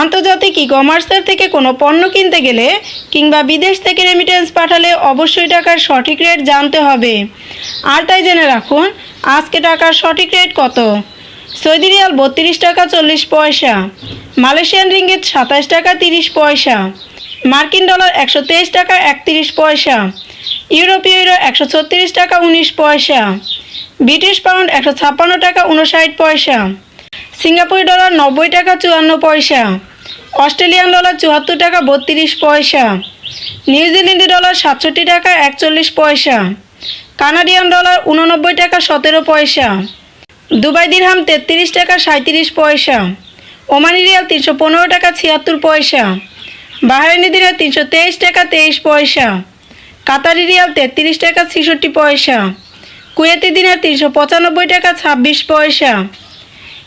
আন্তর্জাতিক ই কমার্সের থেকে কোনো পণ্য কিনতে গেলে কিংবা বিদেশ থেকে রেমিটেন্স পাঠালে অবশ্যই টাকার সঠিক রেট জানতে হবে। আর তাই জেনে রাখুন, আজকে টাকার সঠিক রেট কত? সৌদি রিয়াল বত্রিশ টাকা চল্লিশ পয়সা, মালয়েশিয়ান রিঙ্গিত সাতাশ টাকা তিরিশ পয়সা, মার্কিন ডলার একশো তেইশ টাকা একত্রিশ পয়সা, ইউরোপীয় ইউরো একশো ছত্রিশ টাকা উনিশ পয়সা, ব্রিটিশ পাউন্ড একশো ছাপ্পান্ন টাকা উনষাট পয়সা সিঙ্গাপুরি ডলার নব্বই টাকা চুয়ান্ন পয়সা। অস্ট্রেলিয়ান ডলার চুয়াত্তর টাকা বত্রিশ পয়সা। নিউজিল্যান্ডি ডলার সাতষট্টি টাকা একচল্লিশ পয়সা। কানাডিয়ান ডলার উননব্বই টাকা সতেরো পয়সা। দুবাই দিরহাম তেত্রিশ টাকা সাঁত্রিশ পয়সা। ওমানি রিয়াল তিনশো পনেরো টাকা ছিয়াত্তর পয়সা। বাহারানি দিরাম তিনশো তেইশ টাকা তেইশ পয়সা। কাতারি রিয়াল তেত্রিশ টাকা ছেষট্টি পয়সা। কুয়েতি দিনার তিনশো পঁচানব্বই টাকা ছাব্বিশ পয়সা।